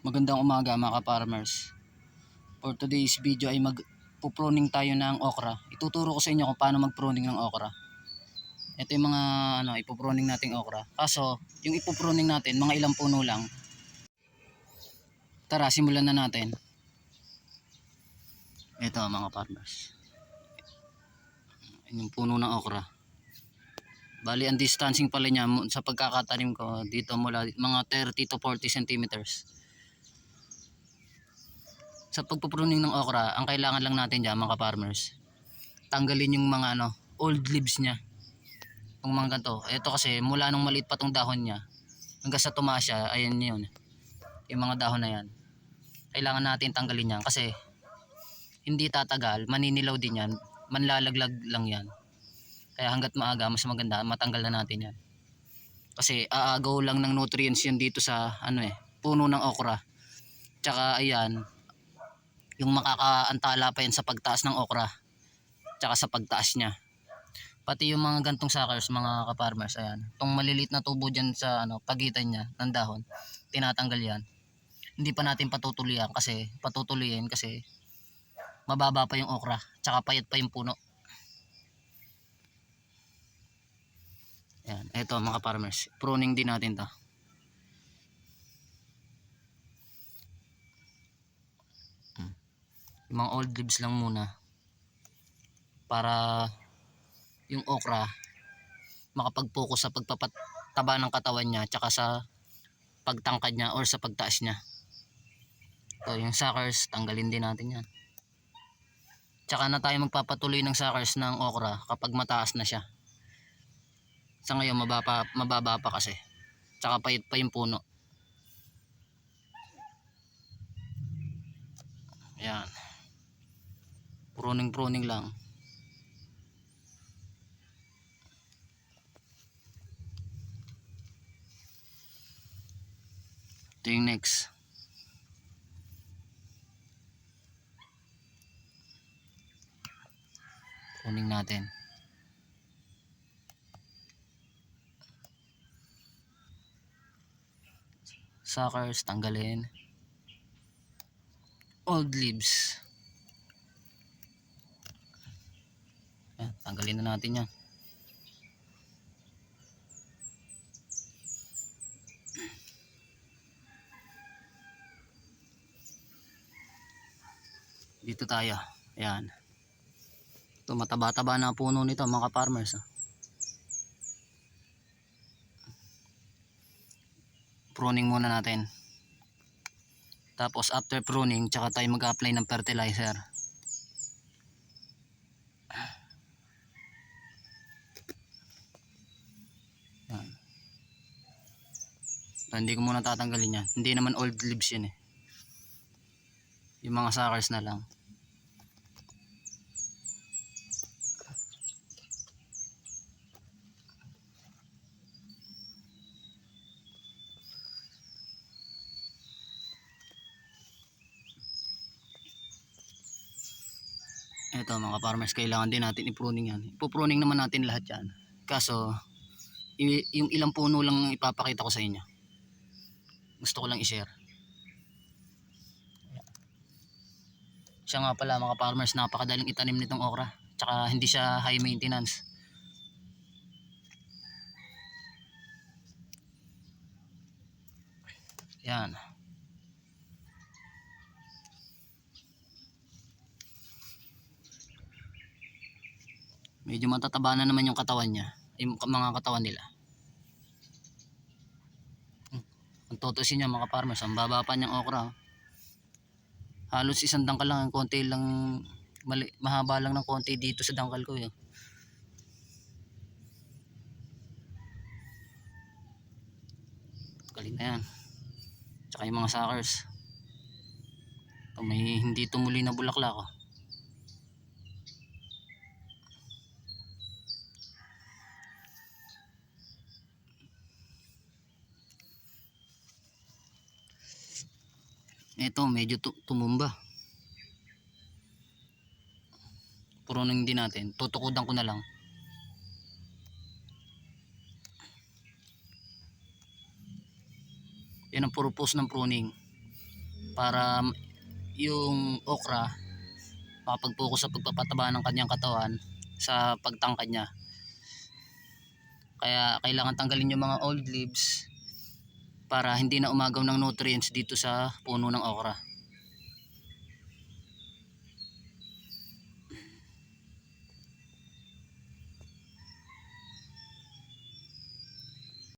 Magandang umaga mga ka-farmers. For today's video ay mag-pruning tayo ng okra. Ituturo ko sa inyo kung paano mag-pruning ng okra. Ito yung mga ano, ipupruning nating okra. Kaso, yung ipupruning natin, mga ilang puno lang. Tara, simulan na natin. Ito mga farmers. Yung puno ng okra. Bali, ang distancing pala niya sa pagkakatanim ko dito mula mga 30 to 40 centimeters. Sa pagpupruning ng okra, ang kailangan lang natin dyan mga farmers, tanggalin yung mga ano, old leaves niya. Yung mga ganito. Ito kasi mula nung maliit pa tong dahon niya, hanggang sa tumaas siya, ayan yun. Yung mga dahon na yan. Kailangan natin tanggalin yan kasi hindi tatagal, maninilaw din yan, manlalaglag lang yan. Kaya hanggat maaga, mas maganda, matanggal na natin yan. Kasi aagaw lang ng nutrients yan dito sa ano eh, puno ng okra. Tsaka ayan, yung makakaantala pa yan sa pagtaas ng okra. Tsaka sa pagtaas niya. Pati yung mga gantong suckers, mga kaparmers, ayan. Itong maliliit na tubo dyan sa ano, pagitan niya ng dahon, tinatanggal yan. Hindi pa natin patutuloyan kasi, patutuloyin kasi mababa pa yung okra, tsaka payat pa yung puno. Yan, eto mga farmers, pruning din natin to. Yung mga old leaves lang muna para yung okra makapag-focus sa pagpapataba ng katawan niya tsaka sa pagtangkad niya or sa pagtaas niya. So yung suckers, tanggalin din natin yan. Tsaka na tayo magpapatuloy ng suckers ng okra kapag mataas na siya. Sa ngayon mababa, mababa pa kasi. Tsaka payat pa yung puno. Ayan. Pruning pruning lang. Ito yung next. Pruning natin. suckers tanggalin old leaves Yan, tanggalin na natin yan. Dito tayo. Yan ito mataba-taba na puno nito mga farmers ah. pruning muna natin. Tapos after pruning tsaka tayo mag-apply ng fertilizer hindi ko muna tatanggalin yan hindi naman old leaves yun eh yung mga suckers na lang Ito mga farmers, kailangan din natin i-pruning yan. Ipupruning naman natin lahat yan. Kaso, yung ilang puno lang ipapakita ko sa inyo. Gusto ko lang i-share. Siya nga pala mga farmers, napakadaling itanim nitong okra. Tsaka hindi siya high maintenance. Yan. medyo matataba na naman yung katawan niya yung mga katawan nila Hmm. kung tutusin niya mga farmers ang baba pa niyang okra oh. halos isang dangkal lang konti lang mali, mahaba lang ng konti dito sa dangkal ko eh. galing na yan tsaka yung mga suckers ito may hindi tumuli na bulaklak oh. Ito, medyo tu- tumumba. Purunin din natin. Tutukudan ko na lang. Yan ang purpose ng pruning. para yung okra makapag-focus sa pagpapataba ng kanyang katawan sa pagtangkad niya. Kaya kailangan tanggalin yung mga old leaves para hindi na umagaw ng nutrients dito sa puno ng okra.